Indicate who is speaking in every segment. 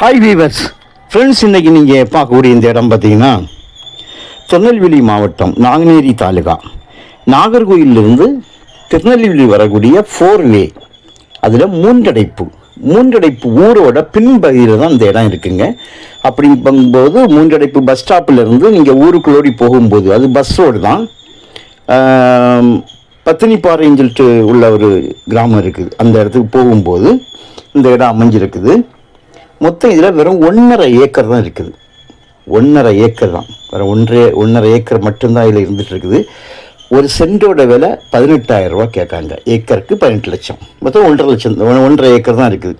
Speaker 1: Hi viewers friends இன்றைக்கி நீங்கள் பார்க்கக்கூடிய இந்த இடம் பார்த்தீங்கன்னா திருநெல்வேலி மாவட்டம் நாங்குநேரி தாலுகா. நாகர்கோயிலிருந்து திருநெல்வேலி வரக்கூடிய ஃபோர் வே அதில் மூன்றடைப்பு. மூன்றடைப்பு ஊரோட பின்பகுதியில் தான் இந்த இடம் இருக்குங்க. போது மூன்றடைப்பு பஸ் ஸ்டாப்பில் நீங்கள் ஊருக்குள்ளோடி போகும்போது அது பஸ் ரோடு தான். பத்தினிப்பாறைன்னு சொல்லிட்டு உள்ள ஒரு கிராமம் இருக்குது. அந்த இடத்துக்கு போகும்போது இந்த இடம் அமைஞ்சிருக்குது. மொத்தம் இதில் வெறும் ஒன்றரை ஏக்கர் தான் இருக்குது. ஒன்றரை ஏக்கர் தான். வேறு ஒன்றே ஒன்றரை ஏக்கர் மட்டும்தான் இதில் இருந்துட்டு இருக்குது. ஒரு சென்டோட விலை பதினெட்டாயிரம் ரூபா கேட்காங்க. ஏக்கருக்கு பதினெட்டு லட்சம். மொத்தம் ஒன்றரை லட்சம் ஒன்றரை ஏக்கர் தான் இருக்குது.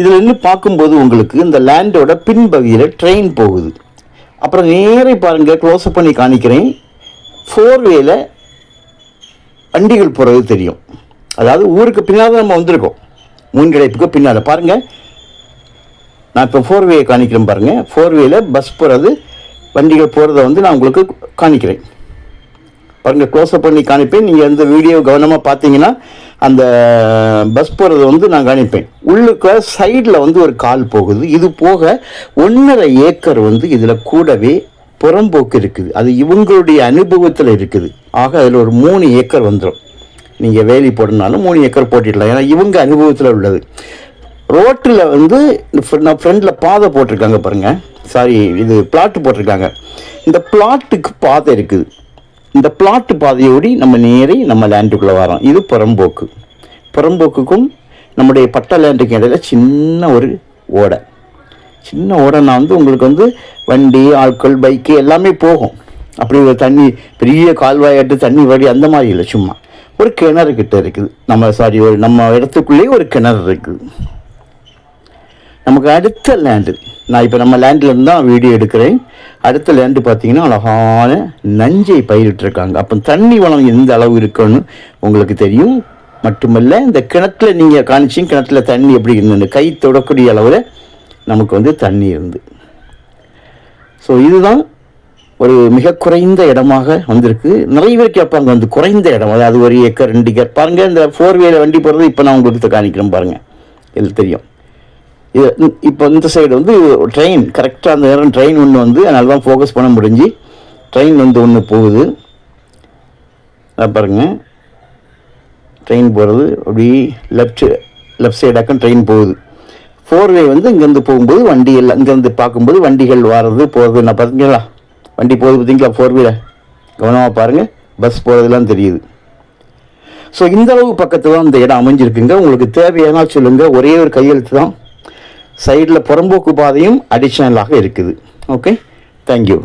Speaker 1: இதில் இருந்து பார்க்கும்போது உங்களுக்கு இந்த லேண்டோட பின்பகுதியில் ட்ரெயின் போகுது. அப்புறம் நேரே பாருங்கள் க்ளோஸ்அப் பண்ணி காணிக்கிறேன். ஃபோர் வேல வண்டிகள் போகிறது தெரியும். அதாவது ஊருக்கு பின்னால் தான் நம்ம வந்திருக்கோம். மூன்கிடைப்புக்கு பின்னால். பாருங்கள் நான் இப்போ ஃபோர் வே காணிக்கிறேன் பாருங்கள் ஃபோர் வேல பஸ் போகிறது வண்டிகள் போகிறத வந்து நான் உங்களுக்கு காணிக்கிறேன். பாருங்கள் க்ளோஸ்அப் பண்ணி காணிப்பேன். நீங்கள் இந்த வீடியோ கவனமாக பார்த்தீங்கன்னா அந்த பஸ் போகிறத வந்து நான் காணிப்பேன். உள்ளுக்க சைடில் வந்து ஒரு கால் போகுது. இது போக ஒன்றரை ஏக்கர் வந்து இதில் கூடவே புறம்போக்கு இருக்குது. அது இவங்களுடைய அனுபவத்தில் இருக்குது. ஆக அதில் ஒரு மூணு ஏக்கர் வந்துடும் நீங்கள் வேலி போடணுனாலும் மூணு ஏக்கர் போட்டிடலாம். ஏன்னா இவங்க அனுபவத்தில் உள்ளது. ரோட்டில் வந்து நான் ஃப்ரெண்டில் பாதை போட்டிருக்காங்க பாருங்கள் சாரி இது பிளாட்டு போட்டிருக்காங்க. இந்த பிளாட்டுக்கு பாதை இருக்குது. இந்த பிளாட்டு பாதையோடி நம்ம நேரே நம்ம லேண்டுக்குள்ளே வரோம் இது புறம்போக்கு. புறம்போக்குக்கும் நம்முடைய பட்ட லேண்டுக்கும் இடையில் சின்ன ஒரு ஓடை. சின்ன ஓடைனா வந்து உங்களுக்கு வந்து வண்டி ஆட்கள் பைக்கு எல்லாமே போகும். அப்படி ஒரு தண்ணி பெரிய கால்வாயாட்டு தண்ணி வடி அந்த மாதிரி இல்லை சும்மா. ஒரு கிணறு கிட்ட இருக்குது. நம்ம சாரி ஒரு நம்ம இடத்துக்குள்ளேயே ஒரு கிணறு இருக்குது. நமக்கு அடுத்த லேண்டு நான் இப்போ நம்ம லேண்டில் இருந்து தான் வீடியோ எடுக்கிறேன். அடுத்த லேண்டு பார்த்தீங்கன்னா அழகான நஞ்சை பயிரிட்டிருக்காங்க. அப்போ தண்ணி வளம் எந்த அளவு இருக்குன்னு உங்களுக்கு தெரியும். மட்டுமல்ல இந்த கிணத்துல நீங்கள் காணிச்சிங்க கிணத்துல தண்ணி எப்படி இருந்தது? கை தொடக்கூடிய அளவில் நமக்கு வந்து தண்ணி இருந்து. ஸோ இதுதான் ஒரு மிக குறைந்த இடமாக வந்திருக்கு. நிறைய பேர் கேட்பாங்க வந்து குறைந்த இடம். அதாவது ஒரு ஏக்கர் ரெண்டு ஏக்கர். பாருங்கள் இந்த ஃபோர் வீலர் வண்டி போகிறது இப்போ நான் உங்களுக்கு காணிக்கிறேன் பாருங்கள் இது தெரியும். இது இப்போ இந்த சைடு வந்து ட்ரெயின் கரெக்டாக அந்த நேரம் ட்ரெயின் ஒன்று வந்து அதனால தான் ஃபோக்கஸ் பண்ண முடிஞ்சு. ட்ரெயின் வந்து ஒன்று போகுது. அதை பாருங்க. ட்ரெயின் போகிறது அப்படி லெஃப்ட் லெஃப்ட் சைடாக்கம் ட்ரெயின் போகுது. ஃபோர் வே வந்து இங்கேருந்து போகும்போது வண்டி எல்லாம் இங்கேருந்து பார்க்கும்போது வண்டிகள் வர்றது போகிறது நான் பார்த்தீங்களா வண்டி போகுது பார்த்தீங்களா ஃபோர் வீலர் கவனமாக பாருங்கள் பஸ் போகிறதுலாம் தெரியுது. ஸோ இந்த அளவு பக்கத்தில் தான் இந்த இடம் அமைஞ்சிருக்குங்க. உங்களுக்கு தேவையானால் சொல்லுங்கள் ஒரே ஒரு கையெழுத்து தான். சைடில் புறம்போக்கு பாதையும் அடிஷ்னலாக இருக்குது. Okay thank you